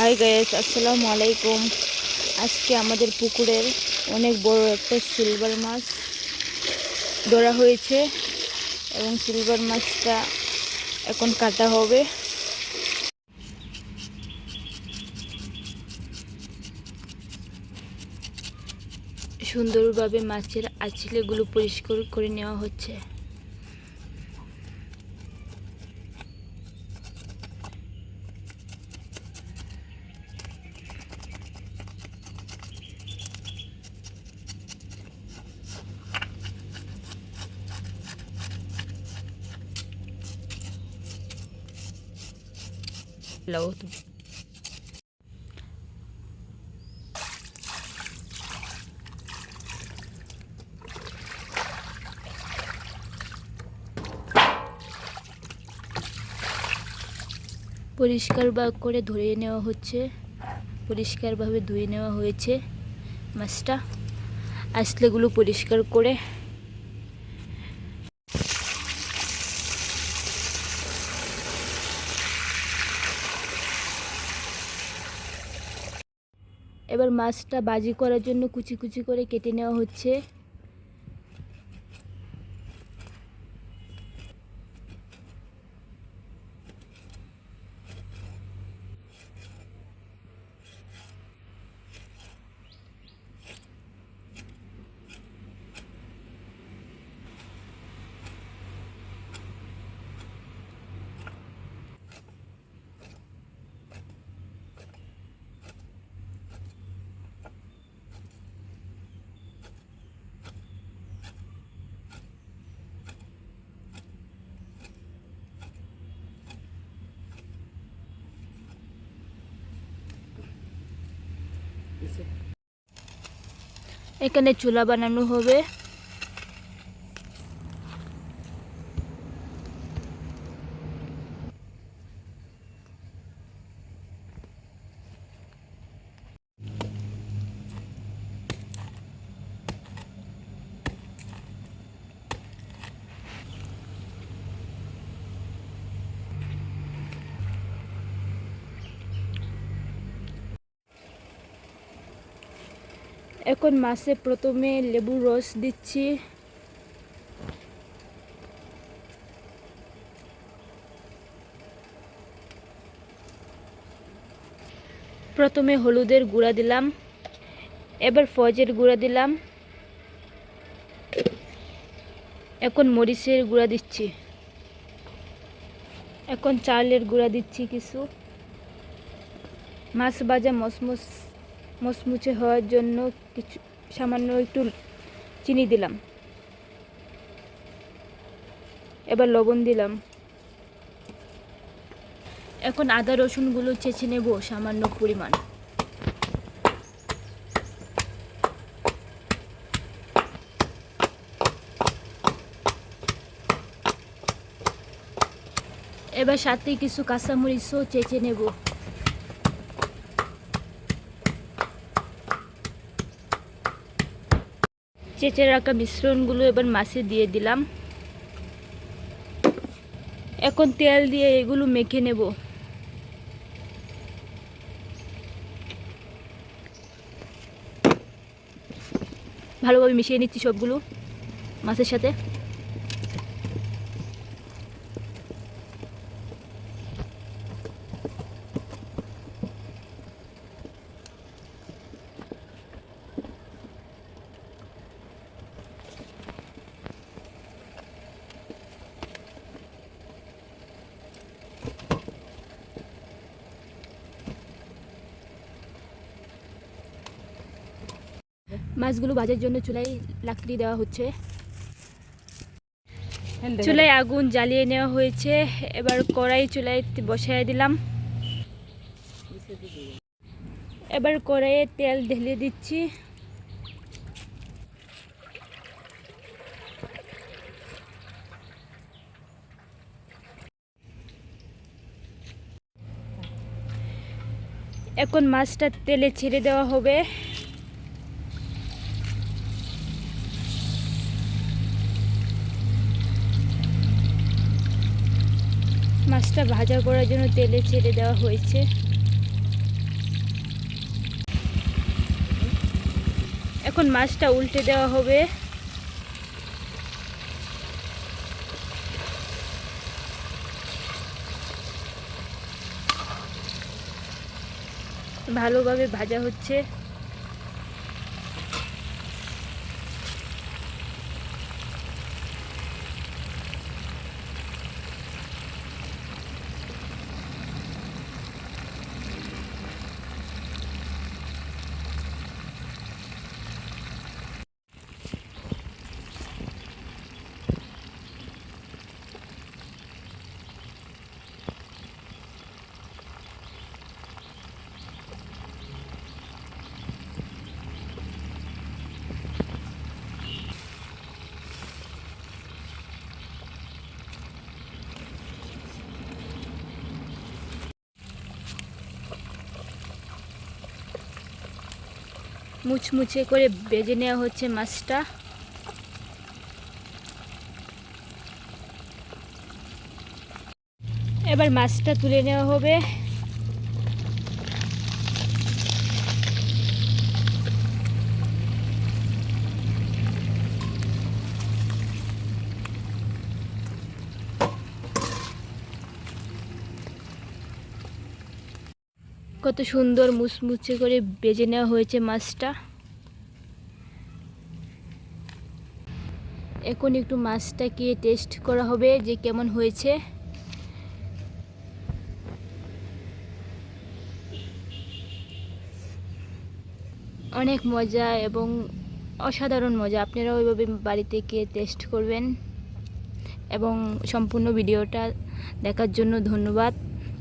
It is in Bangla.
হাই গাইস আসসালামু আলাইকুম আজকে আমাদের পুকুরের অনেক বড় একটা সিলভার মাছ ধরা হয়েছে এবং সিলভার মাছটা এখন কাটা হবে। সুন্দরভাবে মাছের আঁচলেগুলো পরিষ্কার করে নেওয়া হচ্ছে। লাও পরিষ্কার বা করে ধরে নেওয়া হচ্ছে। পরিষ্কারভাবে ধুয়ে নেওয়া হয়েছে মাছটা। আসলেগুলো পরিষ্কার করে এবার মাছটা বাজি করার জন্য কুচি কুচি করে কেটে নেওয়া হচ্ছে। এখানে চুলা বানানো হবে। এখন মাছে প্রথমে লেবুর রস দিচ্ছি। প্রথমে হলুদের গুঁড়া দিলাম, এবার ফজের গুঁড়া দিলাম। এখন মরিচের গুঁড়া দিচ্ছি। এখন চালের গুঁড়া দিচ্ছি কিছু। মাছ ভাজা মসমস মচমুচে হওয়ার জন্য কিছু, সামান্য একটু চিনি দিলাম। এবার লবণ দিলাম। এখন আদা রসুনগুলো চেঁচে নেব সামান্য পরিমাণ। এবার সাথে কিছু কাঁচামরিচও চেঁচে নেব। চেঁচে রাখা মিশ্রণগুলো এবার মাছে দিয়ে দিলাম। এখন তেল দিয়ে এগুলো মেখে নেব। ভালোভাবে মিশিয়ে নিচ্ছি সবগুলো মাছের সাথে। মাছগুলো ভাজার জন্য চুলায় লাকড়ি দেওয়া হচ্ছে। চুলায় আগুন জ্বালিয়ে নেওয়া হয়েছে। এবার কড়াই চুলায় বসায় দিলাম। এবার কড়াইয়ে তেল ঢেলে দিচ্ছি। এখন মাছটা তেলে ছেড়ে দেওয়া হবে। মাছটা ভাজা করার জন্য তেলে ছেড়ে দেওয়া হয়েছে। এখন মাছটা উল্টে দেওয়া হবে। ভালোভাবে ভাজা হচ্ছে। মুচমুচে করে বেজে নেওয়া হচ্ছে মাছটা। এবার মাছটা তুলে নেওয়া হবে। কত সুন্দর মুচমুচে করে বেজে নেওয়া হয়েছে মাছটা। এখন একটু মাছটাকে টেস্ট করা হবে যে কেমন হয়েছে। অনেক মজা এবং অসাধারণ মজা। আপনারা ওইভাবে বাড়িতে গিয়ে টেস্ট করবেন। এবং সম্পূর্ণ ভিডিওটা দেখার জন্য ধন্যবাদ।